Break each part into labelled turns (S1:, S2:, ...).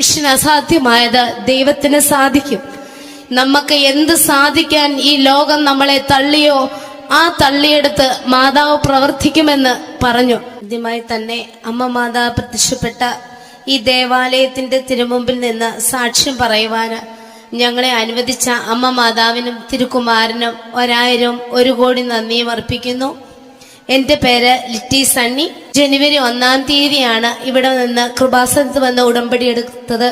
S1: മനുഷ്യന് അസാധ്യമായത് ദൈവത്തിന് സാധിക്കും. നമുക്ക് എന്ത് സാധിക്കാൻ ഈ ലോകം നമ്മളെ തള്ളിയോ ആ തള്ളിയെടുത്ത് മാതാവ് പ്രവർത്തിക്കുമെന്ന് പറഞ്ഞു. ആദ്യമായി തന്നെ അമ്മ മാതാവ് പ്രത്യക്ഷപ്പെട്ട ഈ ദേവാലയത്തിന്റെ തിരുമുമ്പിൽ നിന്ന് സാക്ഷ്യം പറയുവാൻ ഞങ്ങളെ അനുവദിച്ച അമ്മ മാതാവിനും തിരുക്കുമാരനും ഒരായിരം ഒരു കോടി നന്ദിയും അർപ്പിക്കുന്നു. എന്റെ പേര് ലിറ്റി സണ്ണി. ജനുവരി ഒന്നാം തീയതിയാണ് ഇവിടെ നിന്ന് കൃപാസനത്ത് വന്ന് ഉടമ്പടി എടുത്തത്.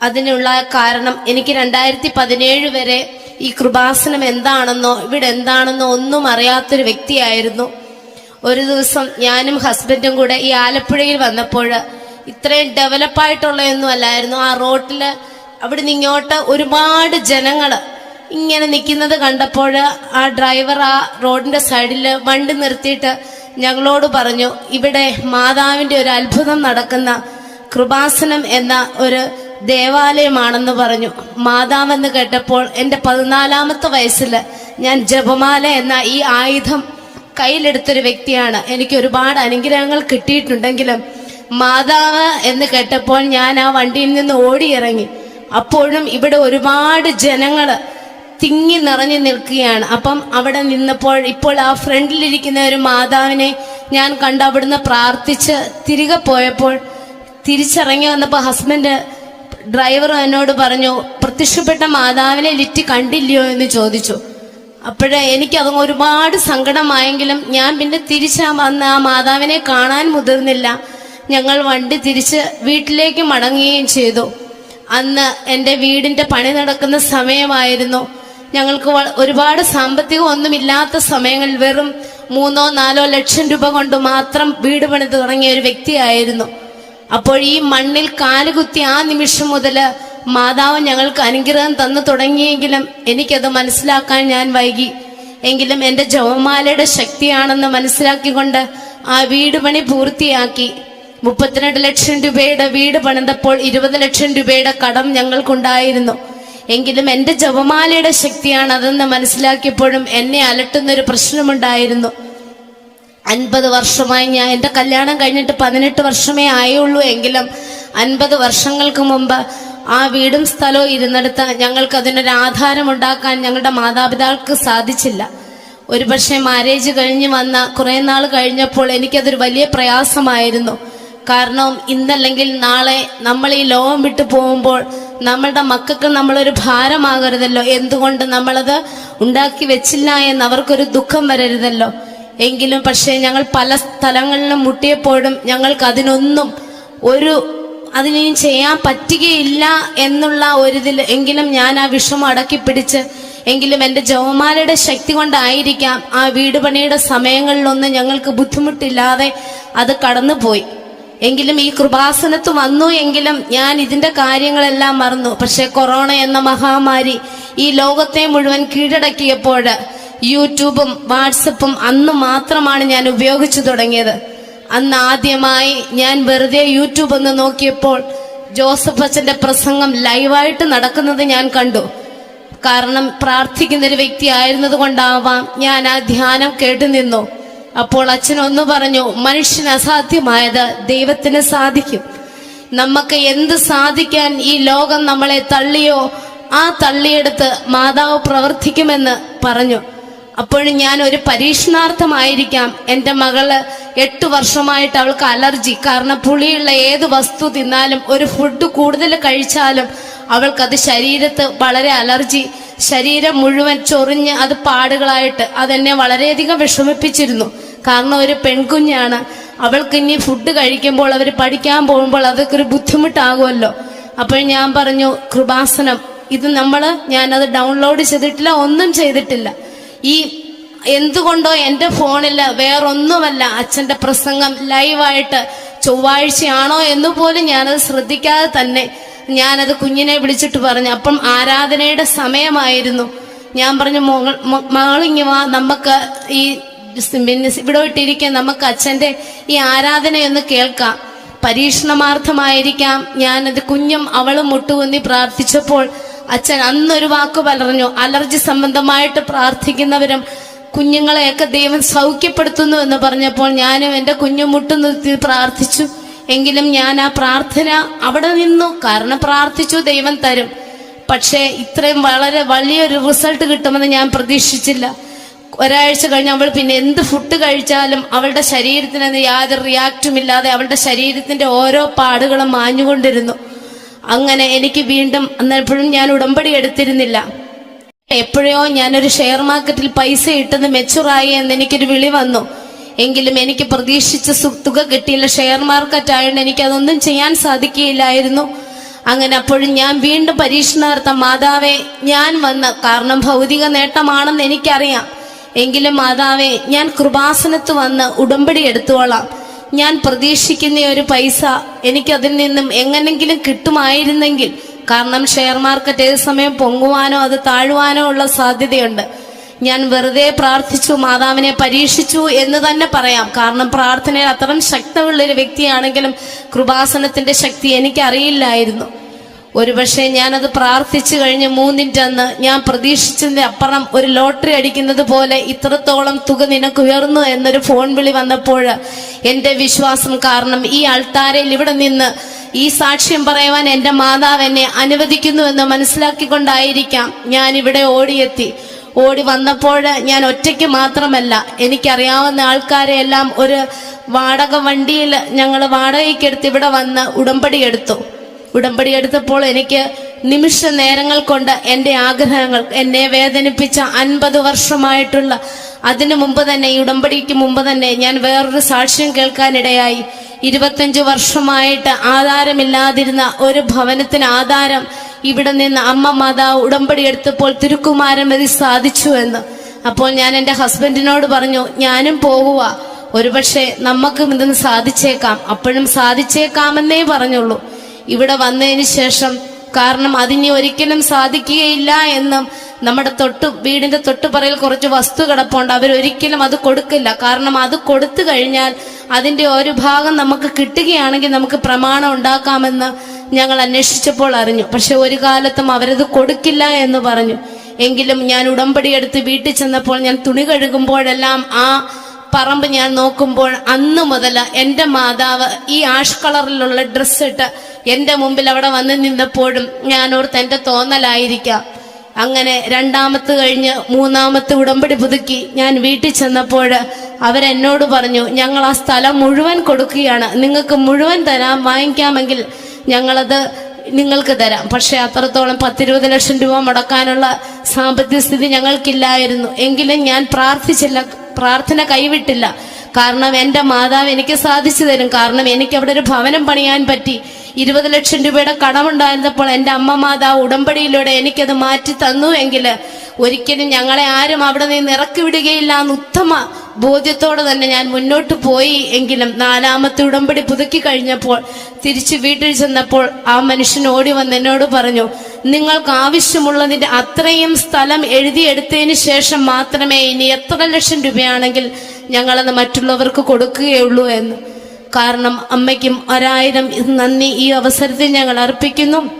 S1: അതിനുള്ള കാരണം എനിക്ക് രണ്ടായിരത്തി പതിനേഴ് വരെ ഈ കൃപാസനം എന്താണെന്നോ ഇവിടെ എന്താണെന്നോ ഒന്നും അറിയാത്തൊരു വ്യക്തിയായിരുന്നു. ഒരു ദിവസം ഞാനും ഹസ്ബൻഡും കൂടെ ഈ ആലപ്പുഴയിൽ വന്നപ്പോൾ ഇത്രയും ഡെവലപ്പായിട്ടുള്ളതൊന്നും അല്ലായിരുന്നു. ആ റോട്ടിൽ അവിടെ നിന്ന് ഇങ്ങോട്ട് ഒരുപാട് ജനങ്ങൾ ഇങ്ങനെ നിൽക്കുന്നത് കണ്ടപ്പോൾ ആ ഡ്രൈവർ ആ റോഡിന്റെ സൈഡിൽ വണ്ടി നിർത്തിയിട്ട് ഞങ്ങളോട് പറഞ്ഞു ഇവിടെ മാതാവിന്റെ ഒരു അത്ഭുതം നടക്കുന്ന കൃപാസനം എന്ന ഒരു ദേവാലയമാണെന്ന് പറഞ്ഞു. മാതാവെന്ന് കേട്ടപ്പോൾ എന്റെ പതിനാലാമത്തെ വയസ്സിൽ ഞാൻ ജപമാല എന്ന ഈ ആയുധം കയ്യിലെടുത്തൊരു വ്യക്തിയാണ്. എനിക്ക് ഒരുപാട് അനുഗ്രഹങ്ങൾ കിട്ടിയിട്ടുണ്ടെങ്കിലും മാതാവ് എന്ന് കേട്ടപ്പോൾ ഞാൻ ആ വണ്ടിയിൽ നിന്ന് ഓടിയിറങ്ങി. അപ്പോഴും ഇവിടെ ഒരുപാട് ജനങ്ങൾ തിങ്ങി നിറഞ്ഞു നിൽക്കുകയാണ്. അപ്പം അവിടെ നിന്നപ്പോൾ ഇപ്പോൾ ആ ഫ്രണ്ടിലിരിക്കുന്ന ഒരു മാതാവിനെ ഞാൻ കണ്ട് അവിടുന്ന് പ്രാർത്ഥിച്ച് തിരികെ പോയപ്പോൾ തിരിച്ചിറങ്ങി വന്നപ്പോൾ ഹസ്ബൻഡ് ഡ്രൈവർ എന്നോട് പറഞ്ഞു പ്രത്യക്ഷപ്പെട്ട മാതാവിനെ ലിറ്റ് കണ്ടില്ലയോ എന്ന് ചോദിച്ചു. അപ്പോഴേ എനിക്കത് ഒരുപാട് സങ്കടമായെങ്കിലും ഞാൻ പിന്നെ തിരിച്ച് വന്ന് ആ മാതാവിനെ കാണാൻ മുതിർന്നില്ല. ഞങ്ങൾ വണ്ടി തിരിച്ച് വീട്ടിലേക്ക് മടങ്ങുകയും ചെയ്തു. അന്ന് എന്റെ വീടിന്റെ പണി നടക്കുന്ന സമയമായിരുന്നു. ഞങ്ങൾക്ക് ഒരുപാട് സാമ്പത്തികം ഒന്നുമില്ലാത്ത സമയങ്ങളിൽ വെറും മൂന്നോ നാലോ ലക്ഷം രൂപ കൊണ്ട് മാത്രം വീട് പണിത് തുടങ്ങിയ ഒരു വ്യക്തിയായിരുന്നു. അപ്പോൾ ഈ മണ്ണിൽ കാലുകുത്തി ആ നിമിഷം മുതൽ മാതാവ് ഞങ്ങൾക്ക് അനുഗ്രഹം തന്നു തുടങ്ങിയെങ്കിലും എനിക്കത് മനസ്സിലാക്കാൻ ഞാൻ വൈകി. എങ്കിലും എന്റെ ജവമാലയുടെ ശക്തിയാണെന്ന് മനസ്സിലാക്കിക്കൊണ്ട് ആ വീട് പണി പൂർത്തിയാക്കി. മുപ്പത്തിരണ്ട് ലക്ഷം രൂപയുടെ വീട് പണിതപ്പോൾ ഇരുപത് ലക്ഷം രൂപയുടെ കടം ഞങ്ങൾക്കുണ്ടായിരുന്നു. എങ്കിലും എന്റെ ജപമാലയുടെ ശക്തിയാണ് അതെന്ന് മനസ്സിലാക്കിയപ്പോഴും എന്നെ അലട്ടുന്ന അലട്ടുന്നൊരു പ്രശ്നമുണ്ടായിരുന്നു. അൻപത് വർഷമായി ഞാൻ എന്റെ കല്യാണം കഴിഞ്ഞിട്ട് പതിനെട്ട് വർഷമേ ആയുള്ളൂ എങ്കിലും അൻപത് വർഷങ്ങൾക്ക് മുമ്പ് ആ വീടും സ്ഥലവും ഇരുന്നെടുത്ത് ഞങ്ങൾക്ക് അതിനൊരു ആധാരം ഉണ്ടാക്കാൻ ഞങ്ങളുടെ മാതാപിതാക്കൾക്ക് സാധിച്ചില്ല. ഒരുപക്ഷെ മാരേജ് കഴിഞ്ഞ് വന്ന കുറേ നാൾ കഴിഞ്ഞപ്പോൾ എനിക്കതൊരു വലിയ പ്രയാസമായിരുന്നു. കാരണം ഇന്നല്ലെങ്കിൽ നാളെ നമ്മൾ ഈ ലോകം വിട്ടു പോകുമ്പോൾ നമ്മളുടെ മക്കൾക്ക് നമ്മളൊരു ഭാരമാകരുതല്ലോ. എന്തുകൊണ്ട് നമ്മളത് ഉണ്ടാക്കി വെച്ചില്ല എന്ന് അവർക്കൊരു ദുഃഖം വരരുതല്ലോ. എങ്കിലും പക്ഷേ ഞങ്ങൾ പല സ്ഥലങ്ങളിലും മുട്ടിയപ്പോഴും ഞങ്ങൾക്ക് അതിനൊന്നും ഒരു അതിനെയും ചെയ്യാൻ പറ്റുകയില്ല എന്നുള്ള ഒരിതിൽ എങ്കിലും ഞാൻ ആ വിഷമം അടക്കി പിടിച്ച് എങ്കിലും എന്റെ ജവമാലയുടെ ശക്തി കൊണ്ടായിരിക്കാം ആ വീട് പണിയുടെ സമയങ്ങളിലൊന്നും ഞങ്ങൾക്ക് ബുദ്ധിമുട്ടില്ലാതെ അത് കടന്നുപോയി. എങ്കിലും ഈ കൃപാസനത്ത് വന്നു എങ്കിലും ഞാൻ ഇതിന്റെ കാര്യങ്ങളെല്ലാം മറന്നു. പക്ഷെ കൊറോണ എന്ന മഹാമാരി ഈ ലോകത്തെ മുഴുവൻ കീഴടക്കിയപ്പോൾ യൂട്യൂബും വാട്സപ്പും അന്ന് മാത്രമാണ് ഞാൻ ഉപയോഗിച്ചു തുടങ്ങിയത്. അന്ന് ആദ്യമായി ഞാൻ വെറുതെ യൂട്യൂബ് ഒന്ന് നോക്കിയപ്പോൾ ജോസഫ് അച്ഛന്റെ പ്രസംഗം ലൈവായിട്ട് നടക്കുന്നത് ഞാൻ കണ്ടു. കാരണം പ്രാർത്ഥിക്കുന്ന ഒരു വ്യക്തി ആയിരുന്നത് കൊണ്ടാവാം ഞാൻ ആ ധ്യാനം കേട്ടു നിന്നു അപ്പോൾ അച്ഛൻ ഒന്ന് പറഞ്ഞു മനുഷ്യന് അസാധ്യമായത് ദൈവത്തിന് സാധിക്കും. നമുക്ക് എന്ത് സാധിക്കാൻ ഈ ലോകം നമ്മളെ തള്ളിയോ ആ തള്ളിയെടുത്ത് മാതാവ് പ്രവർത്തിക്കുമെന്ന് പറഞ്ഞു. അപ്പോഴും ഞാൻ ഒരു പരീക്ഷണാർത്ഥമായിരിക്കാം. എന്റെ മകൾ എട്ട് വർഷമായിട്ട് അവൾക്ക് അലർജി. കാരണം പുളിയുള്ള ഏത് വസ്തു തിന്നാലും ഒരു ഫുഡ് കൂടുതൽ കഴിച്ചാലും അവൾക്കത് ശരീരത്ത് വളരെ അലർജി ശരീരം മുഴുവൻ ചൊറിഞ്ഞ് അത് പാടുകളായിട്ട് അതെന്നെ വളരെയധികം വിഷമിപ്പിച്ചിരുന്നു. കാരണം ഒരു പെൺകുഞ്ഞാണ്. അവൾക്ക് ഇനി ഫുഡ് കഴിക്കുമ്പോൾ അവർ പഠിക്കാൻ പോകുമ്പോൾ അതൊക്കെ ഒരു ബുദ്ധിമുട്ടാകുമല്ലോ. അപ്പോൾ ഞാൻ പറഞ്ഞു കൃപാസനം ഇത് നമ്മൾ ഞാനത് ഡൗൺലോഡ് ചെയ്തിട്ടില്ല ഒന്നും ചെയ്തിട്ടില്ല. ഈ എന്തുകൊണ്ടോ എന്റെ ഫോണിൽ വേറൊന്നുമല്ല അച്ഛന്റെ പ്രസംഗം ലൈവായിട്ട് ചൊവ്വാഴ്ചയാണോ എന്ന് പോലും ഞാനത് ശ്രദ്ധിക്കാതെ തന്നെ ഞാനത് കുഞ്ഞിനെ വിളിച്ചിട്ട് പറഞ്ഞു അപ്പം ആരാധനയുടെ സമയമായിരുന്നു. ഞാൻ പറഞ്ഞു മകൾ മ- വാ നമുക്ക് ഈ പിന്നെ ഇവിടെ ഇട്ടിരിക്കാൻ നമുക്ക് അച്ഛന്റെ ഈ ആരാധനയൊന്ന് കേൾക്കാം. പരീക്ഷണമാർത്ഥമായിരിക്കാം. ഞാനത് കുഞ്ഞും അവളും മുട്ടുകുന്നി പ്രാർത്ഥിച്ചപ്പോൾ അച്ഛൻ അന്നൊരു വാക്ക് പറഞ്ഞു അലർജി സംബന്ധമായിട്ട് പ്രാർത്ഥിക്കുന്നവരും കുഞ്ഞുങ്ങളെയൊക്കെ ദൈവം സൗഖ്യപ്പെടുത്തുന്നു എന്ന് പറഞ്ഞപ്പോൾ ഞാനും എന്റെ കുഞ്ഞു മുട്ടുനിർത്തി പ്രാർത്ഥിച്ചു. എങ്കിലും ഞാൻ ആ പ്രാർത്ഥന അവിടെ നിന്നു കാരണം പ്രാർത്ഥിച്ചു ദൈവം തരും. പക്ഷേ ഇത്രയും വളരെ വലിയൊരു റിസൾട്ട് കിട്ടുമെന്ന് ഞാൻ പ്രതീക്ഷിച്ചില്ല. ഒരാഴ്ച കഴിഞ്ഞ് അവൾ പിന്നെ എന്ത് ഫുഡ് കഴിച്ചാലും അവളുടെ ശരീരത്തിന് യാതൊരു റിയാക്റ്റും ഇല്ലാതെ അവളുടെ ശരീരത്തിന്റെ ഓരോ പാടുകളും മാഞ്ഞുകൊണ്ടിരുന്നു. അങ്ങനെ എനിക്ക് വീണ്ടും അന്നെപ്പോഴും ഞാൻ ഉടമ്പടി എടുത്തിരുന്നില്ല. എപ്പോഴോ ഞാനൊരു ഷെയർ മാർക്കറ്റിൽ പൈസ ഇട്ടത് മെച്ചുറായി എന്ന് എനിക്കൊരു വിളി വന്നു. എങ്കിലും എനിക്ക് പ്രതീക്ഷിച്ച തുക കിട്ടിയില്ല. ഷെയർ മാർക്കറ്റ് ആയതുകൊണ്ട് എനിക്ക് അതൊന്നും ചെയ്യാൻ സാധിക്കുകയില്ലായിരുന്നു. അങ്ങനെ അപ്പോഴും ഞാൻ വീണ്ടും പരീക്ഷണാർത്ഥം മാതാവേ ഞാൻ വന്ന് കാരണം ഭൗതിക നേട്ടമാണെന്ന് എനിക്കറിയാം. എങ്കിലും മാതാവെ ഞാൻ കൃപാസനത്ത് വന്ന് ഉടമ്പടി എടുത്തോളാം. ഞാൻ പ്രതീക്ഷിക്കുന്ന ഒരു പൈസ എനിക്കതിൽ നിന്നും എങ്ങനെങ്കിലും കിട്ടുമായിരുന്നെങ്കിൽ കാരണം ഷെയർ മാർക്കറ്റ് ഏത് സമയം പൊങ്ങുവാനോ അത് താഴുവാനോ ഉള്ള സാധ്യതയുണ്ട്. ഞാൻ വെറുതെ പ്രാർത്ഥിച്ചു മാതാവിനെ പരീക്ഷിച്ചു എന്ന് തന്നെ പറയാം. കാരണം പ്രാർത്ഥനയിൽ അത്രയും ശക്തമുള്ള ഒരു വ്യക്തിയാണെങ്കിലും കൃപാസനത്തിന്റെ ശക്തി എനിക്ക് അറിയില്ലായിരുന്നു ഒരുപക്ഷെ ഞാനത് പ്രാർത്ഥിച്ചു കഴിഞ്ഞ് മൂന്നിന്റെ അന്ന് ഞാൻ പ്രതീക്ഷിച്ചതിന്റെ അപ്പുറം ഒരു ലോട്ടറി അടിക്കുന്നത് പോലെ ഇത്രത്തോളം തുക നിനക്ക് ഉയർന്നു എന്നൊരു ഫോൺ വിളി വന്നപ്പോൾ എന്റെ വിശ്വാസം കാരണം ഈ അൾത്താരയിൽ ഇവിടെ നിന്ന് ഈ സാക്ഷ്യം പറയുവാൻ എന്റെ മാതാവ് എന്നെ അനുവദിക്കുന്നുവെന്ന് മനസ്സിലാക്കിക്കൊണ്ടായിരിക്കാം ഞാൻ ഇവിടെ ഓടിയെത്തി. ഓടി വന്നപ്പോൾ ഞാൻ ഒറ്റയ്ക്ക് മാത്രമല്ല എനിക്കറിയാവുന്ന ആൾക്കാരെ എല്ലാം ഒരു വാടക വണ്ടിയിൽ ഞങ്ങൾ വാടകയ്ക്കെടുത്ത് ഇവിടെ വന്ന് ഉടമ്പടി എടുത്തു. ഉടമ്പടി എടുത്തപ്പോൾ എനിക്ക് നിമിഷ നേരങ്ങൾ കൊണ്ട് എന്റെ ആഗ്രഹങ്ങൾ എന്നെ വേദനിപ്പിച്ച അൻപത് വർഷമായിട്ടുള്ള അതിനു മുമ്പ് തന്നെ ഈ ഉടമ്പടിക്ക് മുമ്പ് തന്നെ ഞാൻ വേറൊരു സാക്ഷ്യം കേൾക്കാനിടയായി. ഇരുപത്തഞ്ചു വർഷമായിട്ട് ആധാരമില്ലാതിരുന്ന ഒരു ഭവനത്തിന് ആധാരം ഇവിടെ നിന്ന് അമ്മ മാതാവ് ഉടമ്പടി എടുത്തപ്പോൾ തിരുക്കുമാരൻ മതി സാധിച്ചു എന്ന്. അപ്പോൾ ഞാൻ എന്റെ ഹസ്ബൻഡിനോട് പറഞ്ഞു ഞാനും പോകുക ഒരുപക്ഷെ നമുക്കും ഇതൊന്ന് സാധിച്ചേക്കാം. അപ്പോഴും സാധിച്ചേക്കാമെന്നേ പറഞ്ഞുള്ളൂ. ഇവിടെ വന്നതിന് ശേഷം കാരണം അതിനി ഒരിക്കലും സാധിക്കുകയില്ല എന്നും നമ്മുടെ തൊട്ട് വീടിന്റെ തൊട്ടുപറയിൽ കുറച്ച് വസ്തു കിടപ്പുണ്ട്. അവരൊരിക്കലും അത് കൊടുക്കില്ല. കാരണം അത് കൊടുത്തു കഴിഞ്ഞാൽ അതിന്റെ ഒരു ഭാഗം നമുക്ക് കിട്ടുകയാണെങ്കിൽ നമുക്ക് പ്രമാണം ഉണ്ടാക്കാമെന്ന് ഞങ്ങൾ അന്വേഷിച്ചപ്പോൾ അറിഞ്ഞു. പക്ഷെ ഒരു കാലത്തും അവരത് കൊടുക്കില്ല എന്ന് പറഞ്ഞു. എങ്കിലും ഞാൻ ഉടമ്പടി എടുത്ത് വീട്ടിൽ ചെന്നപ്പോൾ ഞാൻ തുണി കഴുകുമ്പോഴെല്ലാം ആ പറമ്പ് ഞാൻ നോക്കുമ്പോൾ അന്ന് മുതൽ എന്റെ മാതാവ് ഈ ആഷ് കളറിലുള്ള ഡ്രസ്സ് ഇട്ട് എന്റെ മുമ്പിൽ അവിടെ വന്ന് നിന്നപ്പോഴും ഞാൻ ഓർത്ത് എന്റെ തോന്നലായിരിക്കാം. അങ്ങനെ രണ്ടാമത്തെ കഴിഞ്ഞ് മൂന്നാമത്തെ ഉടമ്പടി പുതുക്കി ഞാൻ വീട്ടിൽ ചെന്നപ്പോൾ അവരെന്നോട് പറഞ്ഞു ഞങ്ങൾ ആ സ്ഥലം മുഴുവൻ കൊടുക്കുകയാണ്. നിങ്ങൾക്ക് മുഴുവൻ തരാം വാങ്ങിക്കാമെങ്കിൽ ഞങ്ങളത് നിങ്ങൾക്ക് തരാം. പക്ഷെ അത്രത്തോളം പത്തിരുപത് ലക്ഷം രൂപ മുടക്കാനുള്ള സാമ്പത്തിക സ്ഥിതി ഞങ്ങൾക്കില്ലായിരുന്നു. എങ്കിലും ഞാൻ പ്രാർത്ഥിച്ചില്ല പ്രാർത്ഥന കൈവിട്ടില്ല. കാരണം എന്റെ മാതാവ് എനിക്ക് സാധിച്ചു തരും. കാരണം എനിക്ക് അവിടെ ഒരു ഭവനം പണിയാൻ പറ്റി. ഇരുപത് ലക്ഷം രൂപയുടെ കടമുണ്ടായിരുന്നപ്പോൾ എന്റെ അമ്മ മാതാവ് ഉടമ്പടിയിലൂടെ എനിക്കത് മാറ്റി തന്നു എങ്കിൽ ഒരിക്കലും ഞങ്ങളെ ആരും അവിടെ നിന്ന് ഇറക്കി വിടുകയില്ല എന്ന് ഉത്തമ ബോധ്യത്തോടെ തന്നെ ഞാൻ മുന്നോട്ട് പോയി എങ്കിലും നാലാമത്തെ ഉടമ്പടി പുതുക്കി കഴിഞ്ഞപ്പോൾ തിരിച്ച് വീട്ടിൽ ചെന്നപ്പോൾ ആ മനുഷ്യൻ ഓടി വന്ന് എന്നോട് പറഞ്ഞു നിങ്ങൾക്ക് ആവശ്യമുള്ളതിന്റെ അത്രയും സ്ഥലം എഴുതിയെടുത്തതിന് ശേഷം മാത്രമേ ഇനി എത്ര ലക്ഷം രൂപയാണെങ്കിൽ ഞങ്ങളത് മറ്റുള്ളവർക്ക് കൊടുക്കുകയുള്ളൂ എന്ന്. കാരണം അമ്മയ്ക്കും ഒരായിരം നന്ദി ഈ അവസരത്തിൽ ഞങ്ങൾ അർപ്പിക്കുന്നു.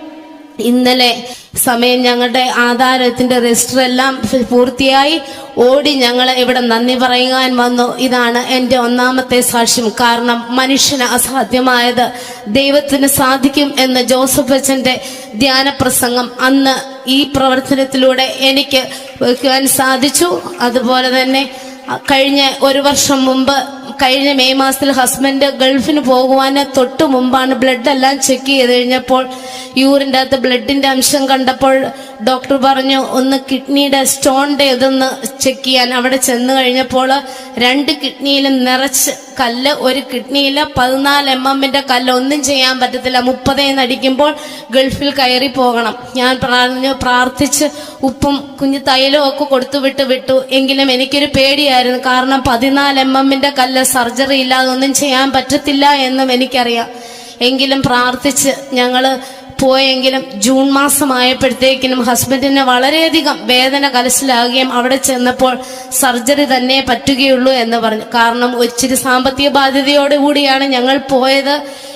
S1: ഇന്നലെ സമയം ഞങ്ങളുടെ ആധാരത്തിന്റെ രജിസ്റ്റർ എല്ലാം പൂർത്തിയായി. ഓടി ഞങ്ങൾ ഇവിടെ നന്ദി പറയാൻ വന്നു. ഇതാണ് എന്റെ ഒന്നാമത്തെ സാക്ഷ്യം. കാരണം മനുഷ്യന് അസാധ്യമായത് ദൈവത്തിന് സാധിക്കും എന്ന ജോസഫ് അച്ഛന്റെ ധ്യാനപ്രസംഗം അന്ന് ഈ പ്രവർത്തനത്തിലൂടെ എനിക്ക് വയ്ക്കുവാൻ സാധിച്ചു. അതുപോലെ തന്നെ കഴിഞ്ഞ ഒരു വർഷം മുമ്പ് കഴിഞ്ഞ മെയ് മാസത്തിൽ ഹസ്ബൻഡ് ഗൾഫിന് പോകുവാൻ തൊട്ട് മുമ്പാണ് ബ്ലഡ് എല്ലാം ചെക്ക് ചെയ്ത് കഴിഞ്ഞപ്പോൾ യൂറിന്റെ അകത്ത് ബ്ലഡിന്റെ അംശം കണ്ടപ്പോൾ ഡോക്ടർ പറഞ്ഞു ഒന്ന് കിഡ്നിയുടെ സ്റ്റോണിന്റെ ഇതൊന്ന് ചെക്ക് ചെയ്യാൻ. അവിടെ ചെന്ന് കഴിഞ്ഞപ്പോൾ രണ്ട് കിഡ്നിയിലും നിറച്ച് കല്ല് ഒരു കിഡ്നിയിൽ പതിനാല് എം എമ്മിന്റെ കല്ല്. ഒന്നും ചെയ്യാൻ പറ്റത്തില്ല. മുപ്പതേന്ന് അടിക്കുമ്പോൾ ഗൾഫിൽ കയറി പോകണം. ഞാൻ പറഞ്ഞു പ്രാർത്ഥിച്ച് ഉപ്പും കുഞ്ഞു തൈലവും ഒക്കെ കൊടുത്തു വിട്ട്. വിട്ടു എങ്കിലും എനിക്കൊരു പേടിയായിരുന്നു. കാരണം പതിനാല് എം എമ്മിന്റെ കല്ല് സർജറി ഇല്ലാതെ ഒന്നും ചെയ്യാൻ പറ്റത്തില്ല എന്നും എനിക്കറിയാം. എങ്കിലും പ്രാർത്ഥിച്ച് ഞങ്ങൾ പോയെങ്കിലും ജൂൺ മാസമായപ്പോഴത്തേക്കിനും ഹസ്ബൻഡിന് വളരെയധികം വേദന കലശലാകുകയും അവിടെ ചെന്നപ്പോൾ സർജറി തന്നെ പറ്റുകയുള്ളൂ എന്ന് പറഞ്ഞു. കാരണം ഒരിച്ചിരി സാമ്പത്തിക ബാധ്യതയോടുകൂടിയാണ് ഞങ്ങൾ പോയത്.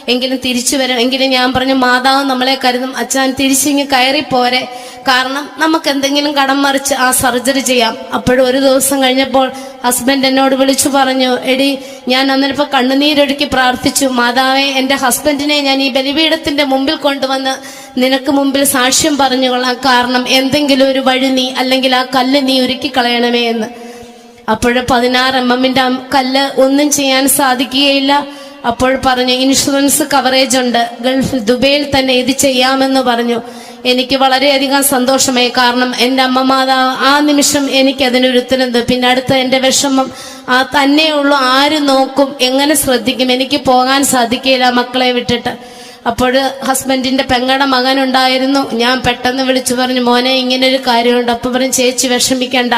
S1: എങ്കിലും തിരിച്ചു വരും എങ്കിലും ഞാൻ പറഞ്ഞു മാതാവ് നമ്മളെ കരുതും. അച്ഛൻ തിരിച്ചിങ്ങ് കയറി പോരെ. കാരണം നമുക്ക് എന്തെങ്കിലും കടം മറിച്ച് ആ സർജറി ചെയ്യാം. അപ്പോഴും ഒരു ദിവസം കഴിഞ്ഞപ്പോൾ ഹസ്ബൻഡ് എന്നോട് വിളിച്ചു പറഞ്ഞു എടി ഞാൻ അന്നിപ്പോ കണ്ണുനീരൊഴുക്കി പ്രാർത്ഥിച്ചു. മാതാവെ എന്റെ ഹസ്ബൻഡിനെ ഞാൻ ഈ ബലിപീഠത്തിന്റെ മുമ്പിൽ കൊണ്ടുവന്ന് നിനക്ക് മുമ്പിൽ സാക്ഷ്യം പറഞ്ഞുകൊള്ളാം കാരണം എന്തെങ്കിലും ഒരു വഴി നീ അല്ലെങ്കിൽ ആ കല്ല് നീ ഒരുക്കി കളയണമേ എന്ന്. അപ്പോൾ പതിനാറ് എം എമ്മിന്റെ കല്ല് ഒന്നും ചെയ്യാൻ സാധിക്കുകയില്ല. അപ്പോൾ പറഞ്ഞു ഇൻഷുറൻസ് കവറേജ് ഉണ്ട്. ഗൾഫ് ദുബൈയിൽ തന്നെ ഇത് ചെയ്യാമെന്ന് പറഞ്ഞു. എനിക്ക് വളരെയധികം സന്തോഷമായി. കാരണം എന്റെ അമ്മ മാതാവ് ആ നിമിഷം എനിക്ക് അതിനൊരു ഉത്തരം പിന്നെ അടുത്ത എന്റെ വിഷമം ആ തന്നെയുള്ളൂ ആര് നോക്കും? എങ്ങനെ ശ്രദ്ധിക്കും? എനിക്ക് പോകാൻ സാധിക്കില്ല മക്കളെ വിട്ടിട്ട്. അപ്പോൾ ഹസ്ബൻഡിന്റെ പെങ്ങടെ മകൻ ഉണ്ടായിരുന്നു ഞാൻ പെട്ടെന്ന് വിളിച്ചു പറഞ്ഞു മോനെ ഇങ്ങനെ ഒരു കാര്യമുണ്ട്. അപ്പൊ പറഞ്ഞു ചേച്ചി വിഷമിക്കണ്ട.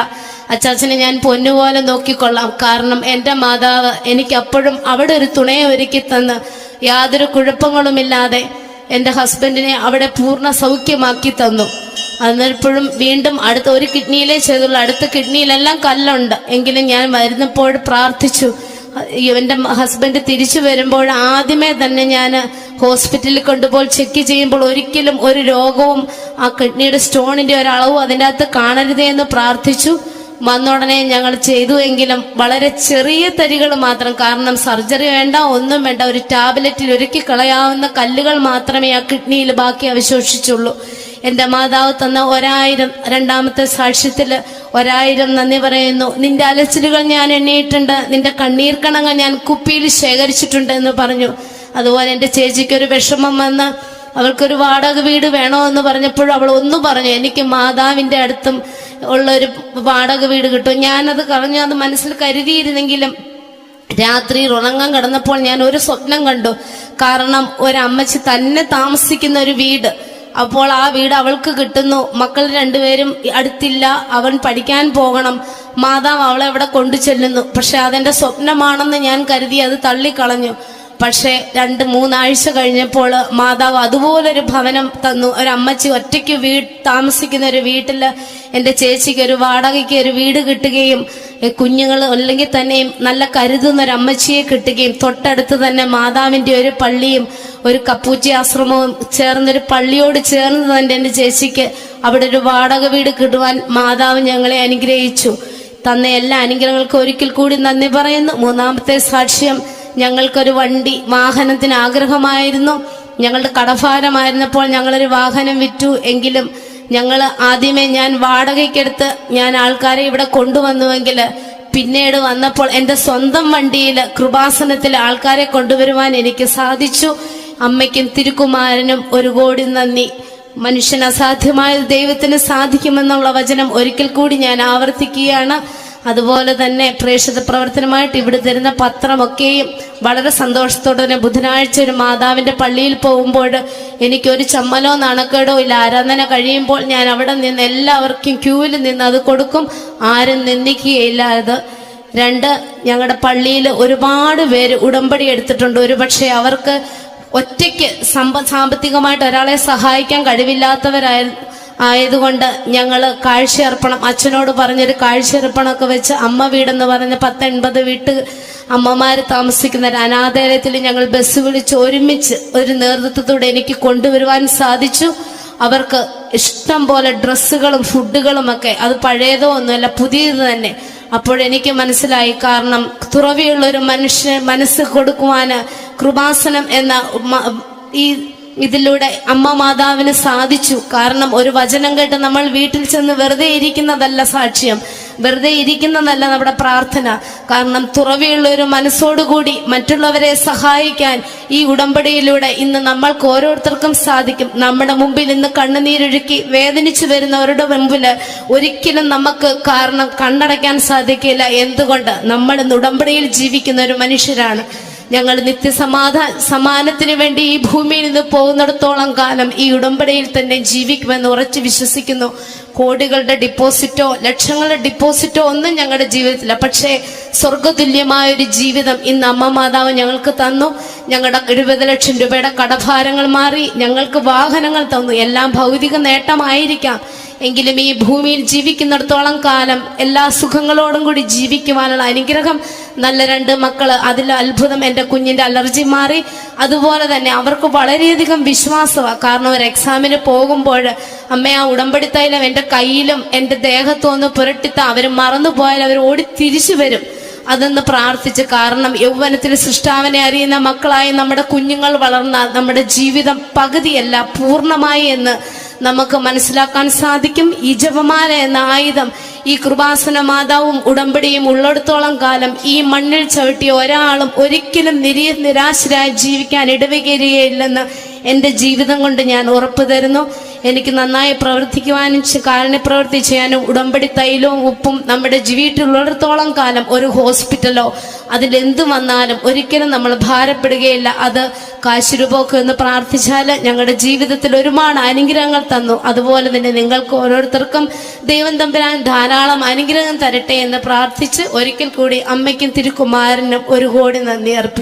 S1: അച്ചാച്ചനെ ഞാൻ പൊന്നുപോലെ നോക്കിക്കൊള്ളാം. കാരണം എന്റെ മാതാവ് എനിക്ക് അപ്പോഴും അവിടെ ഒരു തുണയെ ഒരുക്കി തന്ന് യാതൊരു കുഴപ്പങ്ങളുമില്ലാതെ എന്റെ ഹസ്ബൻഡിനെ അവിടെ പൂർണ സൗഖ്യമാക്കി തന്നു. അന്നിപ്പോഴും വീണ്ടും അടുത്ത ഒരു കിഡ്നിയിലേ ചെയ്തുള്ളൂ. അടുത്ത കിഡ്നിയിലെല്ലാം കല്ലുണ്ട്. എങ്കിലും ഞാൻ വരുന്നപ്പോൾ പ്രാർത്ഥിച്ചു. എന്റെ ഹസ്ബൻഡ് തിരിച്ചു വരുമ്പോൾ ആദ്യമേ തന്നെ ഞാൻ ഹോസ്പിറ്റലിൽ കൊണ്ടുപോയി ചെക്ക് ചെയ്യുമ്പോൾ ഒരിക്കലും ഒരു രോഗവും ആ കിഡ്നിയുടെ സ്റ്റോണിന്റെ ഒരളവും അതിന്റെ അകത്ത് കാണരുതേ എന്ന് പ്രാർത്ഥിച്ചു. വന്ന ഉടനെ ഞങ്ങൾ ചെയ്തു എങ്കിലും വളരെ ചെറിയ തരികൾ മാത്രം കാരണം സർജറി വേണ്ട ഒന്നും വേണ്ട ഒരു ടാബ്ലറ്റിൽ ഒരുക്കി കളയാവുന്ന കല്ലുകൾ മാത്രമേ ആ കിഡ്നിയിൽ ബാക്കി അവശേഷിച്ചുള്ളൂ. എന്റെ മാതാവ് തന്ന ഒരായിരം രണ്ടാമത്തെ സാക്ഷ്യത്തിൽ ഒരായിരം നന്ദി പറയുന്നു. നിന്റെ അലച്ചിലുകൾ ഞാൻ എണ്ണിയിട്ടുണ്ട്. നിന്റെ കണ്ണീർ കണങ്ങൾ ഞാൻ കുപ്പിയിൽ ശേഖരിച്ചിട്ടുണ്ട് എന്ന് പറഞ്ഞു. അതുപോലെ എന്റെ ചേച്ചിക്ക് ഒരു വിഷമം വന്ന് അവൾക്കൊരു വാടക വീട് വേണോ എന്ന് പറഞ്ഞപ്പോൾ അവൾ ഒന്നും പറഞ്ഞു എനിക്ക് മാതാവിന്റെ അടുത്തും ഉള്ള ഒരു വാടക വീട് കിട്ടും. ഞാനത് കളഞ്ഞു അത് മനസ്സിൽ കരുതിയിരുന്നെങ്കിലും രാത്രി ഉറങ്ങാൻ കിടന്നപ്പോൾ ഞാൻ ഒരു സ്വപ്നം കണ്ടു. കാരണം ഒരമ്മച്ചി തന്നെ താമസിക്കുന്ന ഒരു വീട് അപ്പോൾ ആ വീട് അവൾക്ക് കിട്ടുന്നു. മക്കൾ രണ്ടുപേരും അടുത്തില്ല. അവൻ പഠിക്കാൻ പോകണം. മാതാവ് അവളെ അവിടെ കൊണ്ടു ചെല്ലുന്നു. പക്ഷെ അതെന്റെ സ്വപ്നമാണെന്ന് ഞാൻ കരുതി അത് തള്ളിക്കളഞ്ഞു. പക്ഷേ രണ്ട് മൂന്നാഴ്ച കഴിഞ്ഞപ്പോൾ മാതാവ് അതുപോലൊരു ഭവനം തന്നു. ഒരു അമ്മച്ചി ഒറ്റയ്ക്ക് വീ താമസിക്കുന്ന ഒരു വീട്ടിൽ എന്റെ ചേച്ചിക്ക് ഒരു വാടകയ്ക്ക് ഒരു വീട് കിട്ടുകയും കുഞ്ഞുങ്ങൾ അല്ലെങ്കിൽ തന്നെയും നല്ല കരുതുന്ന ഒരു അമ്മച്ചിയെ കിട്ടുകയും തൊട്ടടുത്ത് തന്നെ മാതാവിന്റെ ഒരു പള്ളിയും ഒരു കപ്പൂച്ചി ആശ്രമവും ചേർന്നൊരു പള്ളിയോട് ചേർന്ന് തന്റെ എന്റെ ചേച്ചിക്ക് അവിടെ ഒരു വാടക വീട് കിട്ടുവാൻ മാതാവ് ഞങ്ങളെ അനുഗ്രഹിച്ചു. തന്ന എല്ലാ അനുഗ്രഹങ്ങൾക്കും ഒരിക്കൽ കൂടി നന്ദി പറയുന്നു. മൂന്നാമത്തെ സാക്ഷ്യം ഞങ്ങൾക്കൊരു വണ്ടി വാഹനത്തിന് ആഗ്രഹമായിരുന്നു. ഞങ്ങളുടെ കടഭാരമായിരുന്നപ്പോൾ ഞങ്ങളൊരു വാഹനം വിറ്റു. എങ്കിലും ഞങ്ങൾ ആദ്യമേ ഞാൻ വാടകയ്ക്കെടുത്ത് ഞാൻ ആൾക്കാരെ ഇവിടെ കൊണ്ടുവന്നുവെങ്കിൽ പിന്നീട് വന്നപ്പോൾ എന്റെ സ്വന്തം വണ്ടിയിൽ കൃപാസനത്തിൽ ആൾക്കാരെ കൊണ്ടുവരുവാൻ എനിക്ക് സാധിച്ചു. അമ്മയ്ക്കും തിരുക്കുമാരനും ഒരു കോടി നന്ദി. മനുഷ്യന് അസാധ്യമായത് ദൈവത്തിന് സാധിക്കുമെന്നുള്ള വചനം ഒരിക്കൽ കൂടി ഞാൻ ആവർത്തിക്കുകയാണ്. അതുപോലെ തന്നെ പ്രേക്ഷിത പ്രവർത്തനമായിട്ട് ഇവിടെ തരുന്ന പത്രമൊക്കെയും വളരെ സന്തോഷത്തോടെ തന്നെ ബുധനാഴ്ച ഒരു മാതാവിന്റെ പള്ളിയിൽ പോകുമ്പോൾ എനിക്കൊരു ചമ്മലോ നണക്കേടോ ഇല്ല. ആരാധന കഴിയുമ്പോൾ ഞാൻ അവിടെ നിന്ന് എല്ലാവർക്കും ക്യൂവിൽ നിന്ന് അത് കൊടുക്കും. ആരും നിന്ദിക്കുകയില്ല അത്. രണ്ട് ഞങ്ങളുടെ പള്ളിയിൽ ഒരുപാട് പേര് ഉടമ്പടി എടുത്തിട്ടുണ്ട്. ഒരുപക്ഷെ അവർക്ക് ഒറ്റയ്ക്ക് സമ്പ സാമ്പത്തികമായിട്ട് ഒരാളെ സഹായിക്കാൻ കഴിവില്ലാത്തവരായ ആയതുകൊണ്ട് ഞങ്ങൾ കാഴ്ചയർപ്പണം അച്ഛനോട് പറഞ്ഞൊരു കാഴ്ചയർപ്പണമൊക്കെ വെച്ച് അമ്മ വീടെന്ന് പറഞ്ഞ പത്തൊൻപത് വീട്ട് അമ്മമാർ താമസിക്കുന്ന ഒരു അനാഥാലയത്തിൽ ഞങ്ങൾ ബസ് വിളിച്ച് ഒരുമിച്ച് ഒരു നേതൃത്വത്തോടെ എനിക്ക് കൊണ്ടുവരുവാൻ സാധിച്ചു. അവർക്ക് ഇഷ്ടം പോലെ ഡ്രസ്സുകളും ഫുഡുകളും ഒക്കെ അത് പഴയതോ ഒന്നുമല്ല പുതിയത് തന്നെ. അപ്പോഴെനിക്ക് മനസ്സിലായി കാരണം തുറവിയുള്ള ഒരു മനുഷ്യന് മനസ്സ് കൊടുക്കുവാന് കൃപാസനം എന്ന ഈ ഇതിലൂടെ അമ്മ മാതാവിന് സാധിച്ചു. കാരണം ഒരു വചനം കേട്ട് നമ്മൾ വീട്ടിൽ ചെന്ന് വെറുതെ ഇരിക്കുന്നതല്ല സാക്ഷ്യം. വെറുതെ ഇരിക്കുന്നതല്ല നമ്മുടെ പ്രാർത്ഥന. കാരണം തുറവിയുള്ള ഒരു മനസ്സോടുകൂടി മറ്റുള്ളവരെ സഹായിക്കാൻ ഈ ഉടമ്പടിയിലൂടെ ഇന്ന് നമ്മൾക്ക് ഓരോരുത്തർക്കും സാധിക്കും. നമ്മുടെ മുമ്പിൽ ഇന്ന് കണ്ണുനീരൊഴുക്കി വേദനിച്ചു വരുന്നവരുടെ മുമ്പിൽ ഒരിക്കലും നമുക്ക് കാരണം കണ്ണടയ്ക്കാൻ സാധിക്കില്ല. എന്തുകൊണ്ട്? നമ്മൾ ഇന്ന് ഉടമ്പടിയിൽ ജീവിക്കുന്ന ഒരു മനുഷ്യരാണ്. ഞങ്ങൾ നിത്യസമാധാ സമാനത്തിന് വേണ്ടി ഈ ഭൂമിയിൽ നിന്ന് പോകുന്നിടത്തോളം കാലം ഈ ഉടമ്പടിയിൽ തന്നെ ജീവിക്കുമെന്ന് ഉറച്ചു വിശ്വസിക്കുന്നു. കോടികളുടെ ഡിപ്പോസിറ്റോ ലക്ഷങ്ങളുടെ ഡിപ്പോസിറ്റോ ഒന്നും ഞങ്ങളുടെ ജീവിതത്തില്ല. പക്ഷേ സ്വർഗതുല്യമായ ഒരു ജീവിതം ഇന്ന് അമ്മ മാതാവ് ഞങ്ങൾക്ക് തന്നു. ഞങ്ങളുടെ എഴുപത് ലക്ഷം രൂപയുടെ കടഭാരങ്ങൾ മാറി ഞങ്ങൾക്ക് വാഹനങ്ങൾ തന്നു. എല്ലാം ഭൗതിക നേട്ടമായിരിക്കാം. എങ്കിലും ഈ ഭൂമിയിൽ ജീവിക്കുന്നിടത്തോളം കാലം എല്ലാ സുഖങ്ങളോടും കൂടി ജീവിക്കുവാനുള്ള അനുഗ്രഹം നല്ല രണ്ട് മക്കൾ അതിൽ അത്ഭുതം എന്റെ കുഞ്ഞിന്റെ അലർജി മാറി. അതുപോലെ തന്നെ അവർക്ക് വളരെയധികം വിശ്വാസമാണ് കാരണം ഒരു എക്സാമിന് പോകുമ്പോൾ അമ്മ ആ ഉടമ്പടി തൈലം എന്റെ കയ്യിലും എന്റെ ദേഹത്തും ഒന്ന് പുരട്ടിത്ത. അവർ മറന്നുപോയാൽ അവർ ഓടി തിരിച്ചു വരും. അതെന്ന് പ്രാർത്ഥിച്ച് കാരണം യൗവനത്തിൽ സൃഷ്ടാവിനെ അറിയുന്ന മക്കളായി നമ്മുടെ കുഞ്ഞുങ്ങൾ വളർന്നാൽ നമ്മുടെ ജീവിതം പകുതിയല്ല പൂർണമായി എന്ന് നമുക്ക് മനസ്സിലാക്കാൻ സാധിക്കും. ഈ ജപമാല എന്ന ആയുധം ഈ കൃപാസന മാതാവും ഉടമ്പടിയും ഉള്ളിടത്തോളം കാലം ഈ മണ്ണിൽ ചവിട്ടിയ ഒരാളും ഒരിക്കലും നിരീ നിരാശരായി ജീവിക്കാൻ ഇടവകരുകയില്ലെന്ന് എന്റെ ജീവിതം കൊണ്ട് ഞാൻ ഉറപ്പു തരുന്നു. എനിക്ക് നന്നായി പ്രവർത്തിക്കുവാനും പ്രവർത്തി ചെയ്യാനും ഉടമ്പടി തൈലവും ഉപ്പും നമ്മുടെ വീട്ടിലുള്ളിടത്തോളം കാലം ഒരു ഹോസ്പിറ്റലോ അതിൽ അതിലെന്ത് വന്നാലും ഒരിക്കലും നമ്മൾ ഭാരപ്പെടുകയില്ല. അത് കാശുരൂപമൊക്കെ എന്ന് പ്രാർത്ഥിച്ചാൽ ഞങ്ങളുടെ ജീവിതത്തിൽ ഒരുപാട് അനുഗ്രഹങ്ങൾ തന്നു. അതുപോലെ തന്നെ നിങ്ങൾക്ക് ഓരോരുത്തർക്കും ദൈവം തമ്പുരാൻ ധാരാളം അനുഗ്രഹം തരട്ടെ എന്ന് പ്രാർത്ഥിച്ച് ഒരിക്കൽ കൂടി അമ്മയ്ക്കും തിരുക്കുമാരനും ഒരു കോടി നന്ദി അർപ്പിക്കുന്നു